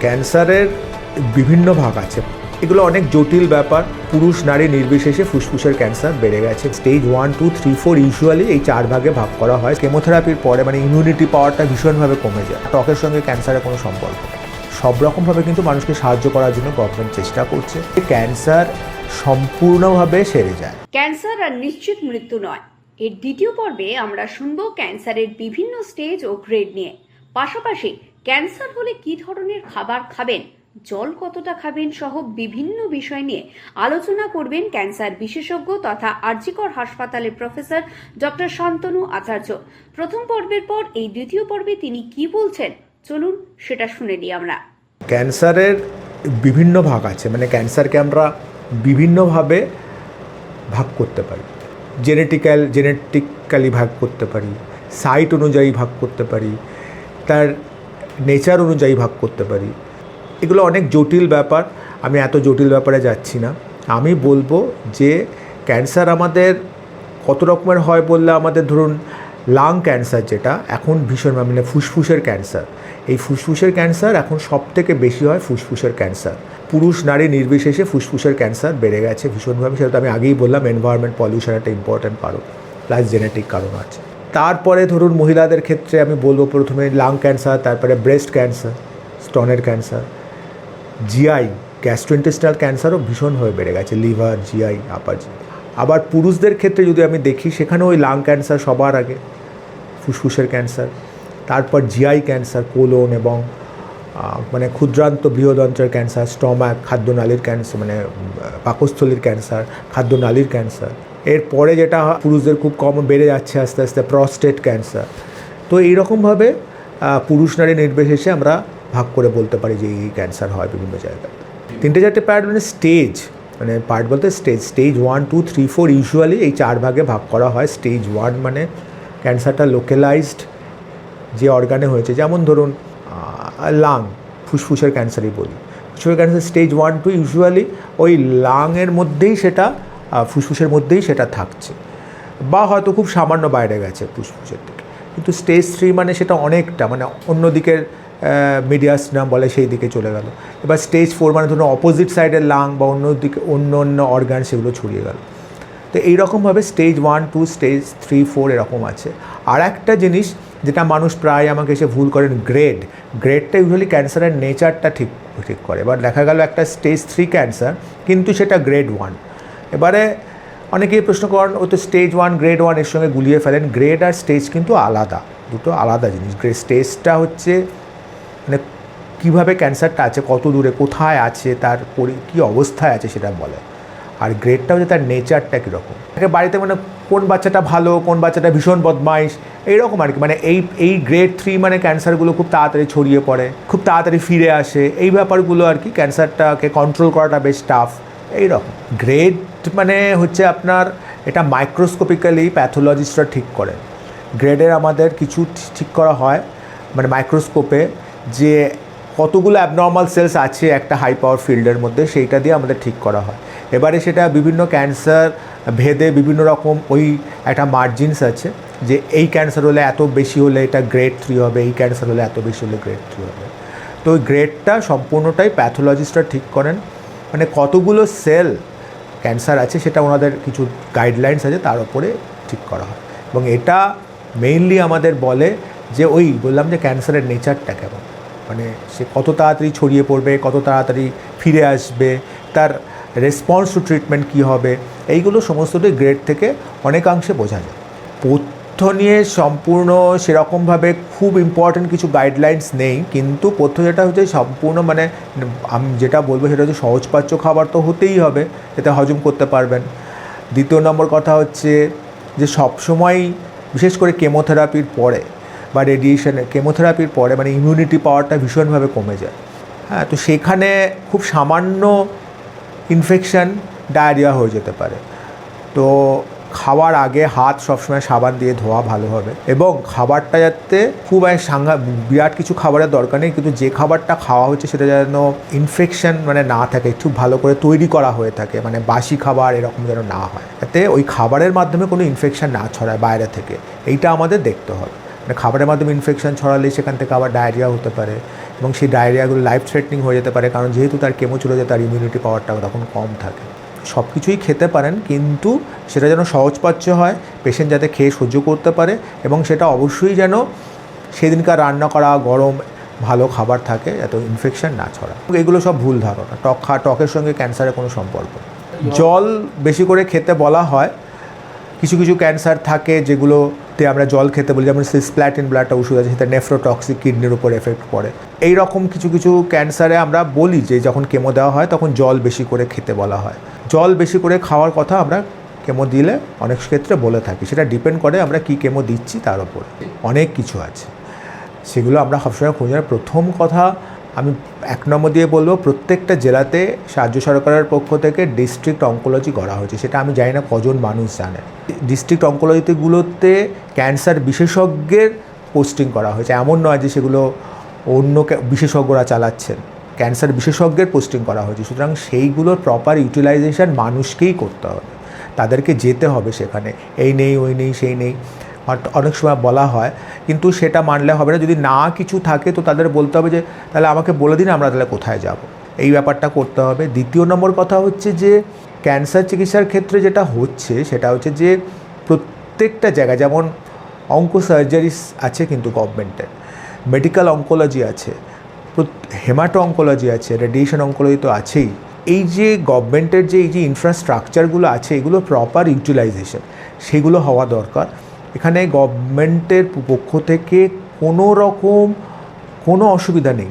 ক্যান্সারের বিভিন্ন ভাগ আছে। এগুলো অনেক জটিল ব্যাপার। পুরুষ, নারী নির্বিশেষে ফুসফুসের ক্যান্সার বেড়ে গেছে। Stage one, two, three, four usually এই চার ভাগে ভাগ করা হয়। কেমোথেরাপির পরে মানে ইমিউনিটি পাওয়ারটা ভীষণভাবে কমে যায়। ত্বকের সঙ্গে ক্যান্সারের কোনো সম্পর্ক। সব রকমভাবে কিন্তু মানুষকে সাহায্য করার জন্য গভর্নমেন্ট চেষ্টা করছে। ক্যান্সার সম্পূর্ণভাবে সেরে যায়। ক্যান্সার আর নিশ্চিত মৃত্যু নয়। এর দ্বিতীয় পর্বে আমরা শুনব ক্যান্সারের বিভিন্ন স্টেজ ও গ্রেড নিয়ে। পাশাপাশি ক্যান্সার হলে কি ধরনের খাবার খাবেন? জল কতটা খাবেন? সহ বিভিন্ন বিষয় নিয়ে আলোচনা করবেন ক্যান্সার বিশেষজ্ঞ তথা আরজিকর হাসপাতালের প্রফেসর ডক্টর শান্তনু আচার্য। প্রথম পর্বের পর এই দ্বিতীয় পর্বে তিনি কি বলছেন? চলুন সেটা শুনে নিই আমরা। ক্যান্সারের বিভিন্ন ভাগ আছে মানে ক্যান্সারকে আমরা বিভিন্নভাবে ভাগ করতে পারি। জেনেটিক্যাল, জেনেটিক্যালি ভাগ করতে পারি, সাইট অনুযায়ী ভাগ করতে পারি। তার নেচার অনুযায়ী ভাগ করতে পারি। এগুলো অনেক জটিল ব্যাপার, আমি এত জটিল ব্যাপারে যাচ্ছি না। আমি বলব যে ক্যান্সার আমাদের কত রকমের হয় বললে আমাদের ধরুন লাং ক্যান্সার যেটা, এখন ভীষণ মানে ফুসফুসের ক্যান্সার এই ফুসফুসের ক্যান্সার এখন সব থেকে বেশি হয় ফুসফুসের ক্যান্সার পুরুষ নারী নির্বিশেষে ফুসফুসের ক্যান্সার বেড়ে গেছে ভীষণভাবে, সেটা আমি আগেই বললাম এনভায়রনমেন্ট পলিউশন একটা ইম্পর্ট্যান্ট কারণ প্লাস জেনেটিক কারণ আছে। তারপরে ধরুন মহিলাদের ক্ষেত্রে আমি বলব প্রথমে লাং ক্যান্সার তারপরে ব্রেস্ট ক্যান্সার স্টনের ক্যান্সার জিআই গ্যাস্ট্রোইন্টেস্টাল ক্যান্সারও ভীষণভাবে বেড়ে গেছে লিভার জিআই আপার জি আবার পুরুষদের ক্ষেত্রে যদি আমি দেখি সেখানে ওই লাং ক্যান্সার সবার আগে, ফুসফুসের ক্যান্সার তারপর জিআই ক্যান্সার কোলন এবং মানে ক্ষুদ্রান্ত বৃহদন্ত্রের ক্যান্সার স্টমাক খাদ্যনালীর ক্যান্সার মানে পাকস্থলীর ক্যান্সার খাদ্যনালীর ক্যান্সার এরপরে যেটা পুরুষদের খুব কম বেড়ে যাচ্ছে আস্তে আস্তে প্রস্টেট ক্যান্সার তো এইরকমভাবে পুরুষ নারী নির্বিশেষে আমরা ভাগ করে বলতে পারি যে এই ক্যান্সার হয় বিভিন্ন জায়গায়। তিনটে চারটে পার্ট মানে স্টেজ মানে পার্ট বলতে stage stage one two three four usually এই চার ভাগে ভাগ করা হয়। স্টেজ ওয়ান মানে ক্যান্সারটা লোকেলাইজড যে অর্গানে হয়েছে, যেমন ধরুন লাং ফুসফুসের ক্যান্সারই বলি। ফুসফুসের cancer stage one two usually ওই লাংয়ের মধ্যেই সেটা ফুসফুসের মধ্যেই সেটা থাকছে। বা হয়তো খুব সামান্য বাইরে গেছে ফুসফুসের দিকে। কিন্তু স্টেজ থ্রি মানে সেটা অনেকটা মানে অন্য দিকের মিডিয়াস নাম বলে সেই দিকে চলে গেল। এবার স্টেজ ফোর মানে ধরুন অপোজিট সাইডের লাং বা অন্য দিকে, অন্য অন্য অর্গান সেগুলো ছড়িয়ে গেল। তো এইরকমভাবে stage one two stage three four এরকম আছে। আর একটা জিনিস যেটা মানুষ প্রায় আমাকে এসে ভুল করেন গ্রেড গ্রেডটা ইউজুয়ালি ক্যান্সারের নেচারটা ঠিক ঠিক করে। এবার দেখা গেল একটা স্টেজ থ্রি ক্যান্সার কিন্তু সেটা গ্রেড ওয়ান এবারে অনেকেই প্রশ্ন করেন, ও তো স্টেজ ওয়ান গ্রেড ওয়ানের সঙ্গে গুলিয়ে ফেলেন। গ্রেড আর স্টেজ কিন্তু আলাদা, দুটো আলাদা জিনিস। গ্রেড স্টেজটা হচ্ছে মানে কীভাবে ক্যান্সারটা আছে, কত দূরে, কোথায় আছে, তার পরি, কী অবস্থায় আছে সেটা বলে। আর গ্রেডটা হচ্ছে তার নেচারটা কীরকম। তাকে বাড়িতে মানে কোন বাচ্চাটা ভালো, কোন বাচ্চাটা ভীষণ বদমাইশ এইরকম আর কি। মানে এই এই গ্রেড থ্রি মানে ক্যান্সারগুলো খুব তাড়াতাড়ি ছড়িয়ে পড়ে, খুব তাড়াতাড়ি ফিরে আসে। এই ব্যাপারগুলো আর কি, ক্যান্সারটাকে কন্ট্রোল করাটা বেশ টাফ এইরকম। গ্রেড মানে হচ্ছে আপনার এটা মাইক্রোস্কোপিক্যালি প্যাথোলজিস্টরা ঠিক করে। গ্রেডের আমাদের কিছু ঠিক করা হয় মানে মাইক্রোস্কোপে যে কতগুলো অ্যাবনর্মাল সেলস আছে একটা হাই পাওয়ার ফিল্ডের মধ্যে, সেইটা দিয়ে আমাদের ঠিক করা হয়। এবারে সেটা বিভিন্ন ক্যান্সার ভেদে বিভিন্ন রকম ওই একটা মার্জিনস আছে যে এই ক্যান্সার হলে এত বেশি হলে এটা গ্রেড থ্রি হবে, এই ক্যান্সার হলে এত বেশি হলে গ্রেড থ্রি হবে। তো ওই গ্রেডটা সম্পূর্ণটাই প্যাথোলজিস্টরা ঠিক করেন। মানে কতগুলো সেল ক্যান্সার আছে, সেটা ওনাদের কিছু গাইডলাইন্স আছে, তার উপরে ঠিক করা হয়। এবং এটা মেইনলি আমাদের বলে যে ওই বললাম যে ক্যান্সারের নেচারটা কেমন? মানে সে কত তাড়াতাড়ি ছড়িয়ে পড়বে, কত তাড়াতাড়ি ফিরে আসবে, তার রেসপন্স টু ট্রিটমেন্ট কী হবে, এইগুলো সমস্তটাই গ্রেড থেকে অনেকাংশে বোঝা যায়। পথ্য নিয়ে সম্পূর্ণ সেরকমভাবে খুব ইম্পর্টেন্ট কিছু গাইডলাইন্স নেই, কিন্তু পথ্য যেটা হচ্ছে সম্পূর্ণ মানে আমি যেটা বলব সেটা হচ্ছে সহজপাচ্য খাবার তো হতেই হবে যাতে হজম করতে পারবেন। দ্বিতীয় নম্বর কথা হচ্ছে যে সবসময় বিশেষ করে কেমোথেরাপির পরে বা রেডিয়েশনের কেমোথেরাপির পরে মানে ইমিউনিটি পাওয়ারটা ভীষণভাবে কমে যায়। হ্যাঁ তো সেখানে খুব সামান্য ইনফেকশান ডায়রিয়া হয়ে যেতে পারে। তো খাওয়ার আগে হাত সবসময় সাবান দিয়ে ধোয়া ভালো হবে। এবং খাবারটা যাতে খুব এক সাংঘা বিরাট কিছু খাবারের দরকার নেই, কিন্তু যে খাবারটা খাওয়া হচ্ছে সেটা যেন ইনফেকশন মানে না থাকে, একটু ভালো করে তৈরি করা হয়ে থাকে মানে বাসি খাবার এরকম যেন না হয়। যাতে ওই খাবারের মাধ্যমে কোনো ইনফেকশন না ছড়ায় বাইরে থেকে, এইটা আমাদের দেখতে হবে। মানে খাবারের মাধ্যমে ইনফেকশন ছড়ালে সেখান থেকে আবার ডায়রিয়া হতে পারে, এবং সেই ডায়রিয়াগুলো লাইফ থ্রেটনিং হয়ে যেতে পারে, কারণ যেহেতু তার কেমো চলে যায় তার ইমিউনিটি পাওয়ারটা তখন কম থাকে। সব কিছুই খেতে পারেন কিন্তু সেটা যেন সহজপাচ্য হয় পেশেন্ট যাতে খেয়ে সহ্য করতে পারে এবং সেটা অবশ্যই যেন সেদিনকার রান্না করা গরম ভালো খাবার থাকে এত ইনফেকশন না ছড়া এগুলো সব ভুল ধারণা টক খা টকের সঙ্গে ক্যান্সারের কোনো সম্পর্ক জল বেশি করে খেতে বলা হয় কিছু কিছু ক্যান্সার থাকে যেগুলোতে আমরা জল খেতে বলি, যেমন সিসপ্ল্যাটিন ব্লাডটা ওষুধ আছে, সেটা নেফ্রোটক্সিক কিডনির উপর এফেক্ট পড়ে। এই রকম কিছু কিছু ক্যান্সারে আমরা বলি যে, যখন কেমো দেওয়া হয়, তখন জল বেশি করে খেতে বলা হয়। জল বেশি করে খাওয়ার কথা আমরা কেমো দিলে অনেক ক্ষেত্রে বলে থাকি। সেটা ডিপেন্ড করে আমরা কী কেমো দিচ্ছি তার উপর। অনেক কিছু আছে। সেগুলো আমরা সবসময় খুঁজে না। প্রথম কথা আমি এক নম্বর দিয়ে বলব, প্রত্যেকটা জেলাতে রাজ্য সরকারের পক্ষ থেকে ডিস্ট্রিক্ট অঙ্কোলজি করা হয়েছে। সেটা আমি জানি না কজন মানুষ জানে। ডিস্ট্রিক্ট অঙ্কোলজিগুলোতে ক্যান্সার বিশেষজ্ঞের পোস্টিং করা হয়েছে। এমন নয় যে সেগুলো অন্য বিশেষজ্ঞরা চালাচ্ছেন। ক্যান্সার বিশেষজ্ঞের পোস্টিং করা হয়েছে। সুতরাং সেইগুলোর প্রপার ইউটিলাইজেশন মানুষকেই করতে হবে। তাদেরকে যেতে হবে সেখানে। এই নেই, ওই নেই, সেই নেই। অনেক সময় বলা হয়। কিন্তু সেটা মানলে হবে না। যদি না কিছু থাকে, তো তাদের বলতে হবে যে, তাহলে আমাকে বলে দিন, আমরা তাহলে কোথায় যাব? এই ব্যাপারটা করতে হবে। দ্বিতীয় নম্বর কথা হচ্ছে যে, ক্যান্সার চিকিৎসার ক্ষেত্রে যেটা হচ্ছে, সেটা হচ্ছে যে, প্রত্যেকটা জায়গায় যেমন অঙ্ক সার্জারিস আছে কিন্তু গভর্নমেন্টের মেডিকেল অঙ্কোলজি আছে হেমাটো অঙ্কোলজি আছে, রেডিয়েশন অঙ্কোলজি তো আছেই। এই যে গভর্নমেন্টের যে, এই যে ইনফ্রাস্ট্রাকচারগুলো আছে, এগুলো প্রপার ইউটিলাইজেশন সেগুলো হওয়া দরকার। এখানে গভর্নমেন্টের পক্ষ থেকে কোনো রকম, কোনো অসুবিধা নেই।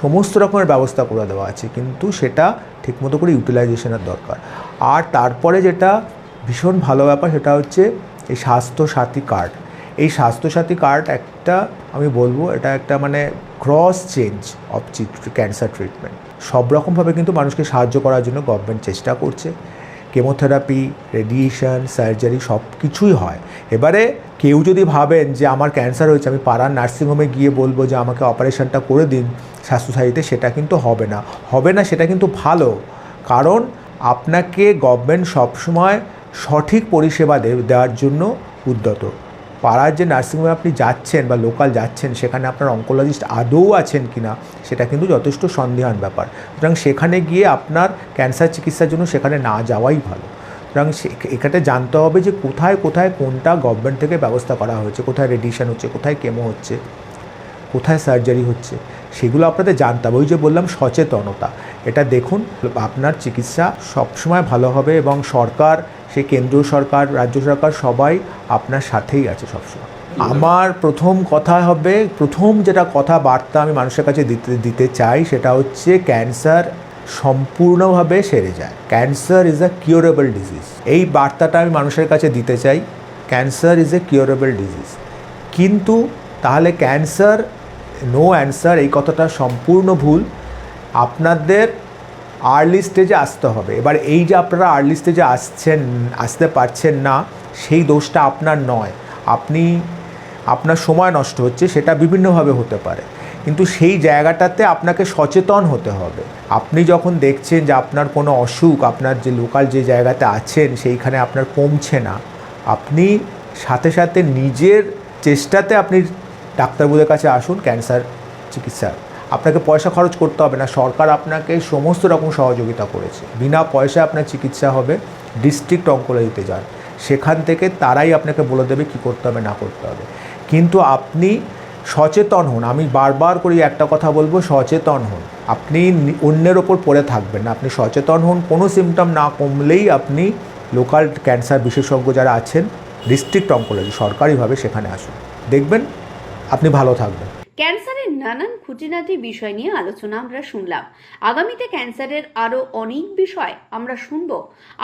সমস্ত রকমের ব্যবস্থা করে দেওয়া আছে, কিন্তু সেটা ঠিকমতো করে ইউটিলাইজেশনের দরকার। আর তারপরে যেটা ভীষণ ভালো ব্যাপার, সেটা হচ্ছে এই স্বাস্থ্যসাথী কার্ড। এই স্বাস্থ্যসাথী কার্ড একটা, আমি বলব, এটা একটা মানে cross change of cancer treatment সব রকমভাবে কিন্তু মানুষকে সাহায্য করার জন্য গভর্নমেন্ট চেষ্টা করছে। কেমোথেরাপি, রেডিয়েশন, সার্জারি সব কিছুই হয়। এবারে কেউ যদি ভাবেন যে আমার ক্যান্সার হয়েছে, আমি পাড়ার নার্সিংহোমে গিয়ে বলব যে আমাকে অপারেশনটা করে দিন স্বাস্থ্যসাথীতে, সেটা কিন্তু হবে না। হবে না, সেটা কিন্তু ভালো। কারণ আপনাকে গভর্নমেন্ট সবসময় সঠিক পরিষেবা দেওয়ার জন্য উদ্যত। পাড়ার যে নার্সিংহোমে আপনি যাচ্ছেন বা লোকাল যাচ্ছেন, সেখানে আপনার অঙ্কোলজিস্ট আদৌ আছেন কি না সেটা কিন্তু যথেষ্ট সন্দেহান ব্যাপার। সুতরাং সেখানে গিয়ে আপনার ক্যান্সার চিকিৎসার জন্য সেখানে না যাওয়াই ভালো। সুতরাং এখানে জানতে হবে যে কোথায় কোথায় কোনটা গভর্নমেন্ট থেকে ব্যবস্থা করা হয়েছে, কোথায় রেডিয়েশন হচ্ছে, কোথায় কেমো হচ্ছে, কোথায় সার্জারি হচ্ছে। সেগুলো আপনাদের জানতে হবে। ওই যে বললাম সচেতনতা। এটা দেখুন, আপনার চিকিৎসা সবসময় ভালো হবে এবং সরকার, সে কেন্দ্রীয় সরকার, রাজ্য সরকার সবাই আপনার সাথেই আছে সবসময়। আমার প্রথম কথা হবে, প্রথম যেটা কথা বার্তা আমি মানুষের কাছে দিতে দিতে চাই সেটা হচ্ছে ক্যান্সার সম্পূর্ণভাবে সেরে যায়। Cancer is a curable disease এই বার্তাটা আমি মানুষের কাছে দিতে চাই। Cancer is a curable disease কিন্তু তাহলে ক্যান্সার নো অ্যান্সার এই কথাটা সম্পূর্ণ ভুল। আপনাদের আর্লি স্টেজে আসতে হবে। এবার এই যে আপনারা আর্লি স্টেজে আসছেন, আসতে পারছেন না, সেই দোষটা আপনার নয়। আপনি, আপনার সময় নষ্ট হচ্ছে, সেটা বিভিন্নভাবে হতে পারে। কিন্তু সেই জায়গাটাতে আপনাকে সচেতন হতে হবে। আপনি যখন দেখছেন যে আপনার কোনো অসুখ, আপনার যে লোকাল যে জায়গাতে আছেন, সেইখানে আপনার কমছে না, আপনি সাথে সাথে নিজের চেষ্টাতে আপনি ডাক্তারবাবুদের কাছে আসুন, ক্যান্সার চিকিৎসা। আপনাকে পয়সা খরচ করতে হবে না। সরকার আপনাকে সমস্ত রকম সহযোগিতা করেছে। বিনা পয়সায় আপনার চিকিৎসা হবে। ডিস্ট্রিক্ট অঙ্কোলজিতে যান। সেখান থেকে তারাই আপনাকে বলে দেবে কী করতে হবে, না করতে হবে। কিন্তু আপনি সচেতন হন। আমি বারবার করে একটা কথা বলব, সচেতন হন। আপনি অন্যের ওপর পড়ে থাকবেন না। আপনি সচেতন হন। কোনো সিমটম না কমলেই আপনি লোকাল ক্যান্সার বিশেষজ্ঞ যারা আছেন ডিস্ট্রিক্ট অঙ্কোলজি সরকারিভাবে সেখানে আসুন। দেখবেন আপনি ভালো থাকবেন। ক্যান্সারের নানান খুঁটিনাটি বিষয় নিয়ে আলোচনা আমরা শুনলাম। আগামীতে ক্যান্সারের আরও অনেক বিষয় আমরা শুনব।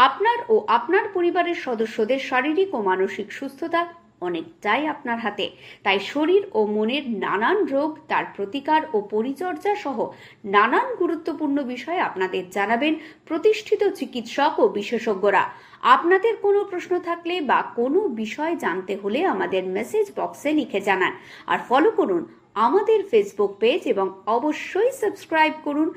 আপনার ও আপনার পরিবারের সদস্যদের শারীরিক ও মানসিক সুস্থতা অনেকটাই আপনার হাতে। তাই শরীর ও মনের নানান রোগ, তার প্রতিকার ও পরিচর্যা সহ নানান গুরুত্বপূর্ণ বিষয় আপনাদের জানাবেন প্রতিষ্ঠিত চিকিৎসক ও বিশেষজ্ঞরা। আপনাদের কোনো প্রশ্ন থাকলে বা কোনো বিষয় জানতে হলে আমাদের মেসেজ বক্সে লিখে জানান। আর ফলো করুন আমাদের ফেসবুক পেজ এবং অবশ্যই সাবস্ক্রাইব করুন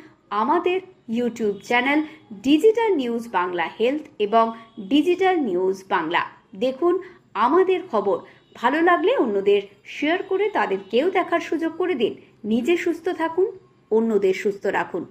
আমাদের YouTube channel digital news Bangla health এবং ডিজিটাল নিউজ বাংলা দেখুন আমাদের খবর। ভালো লাগলে অন্যদের শেয়ার করে তাদেরকেও দেখার সুযোগ করে দিন। নিজে সুস্থ থাকুন, অন্যদের সুস্থ রাখুন।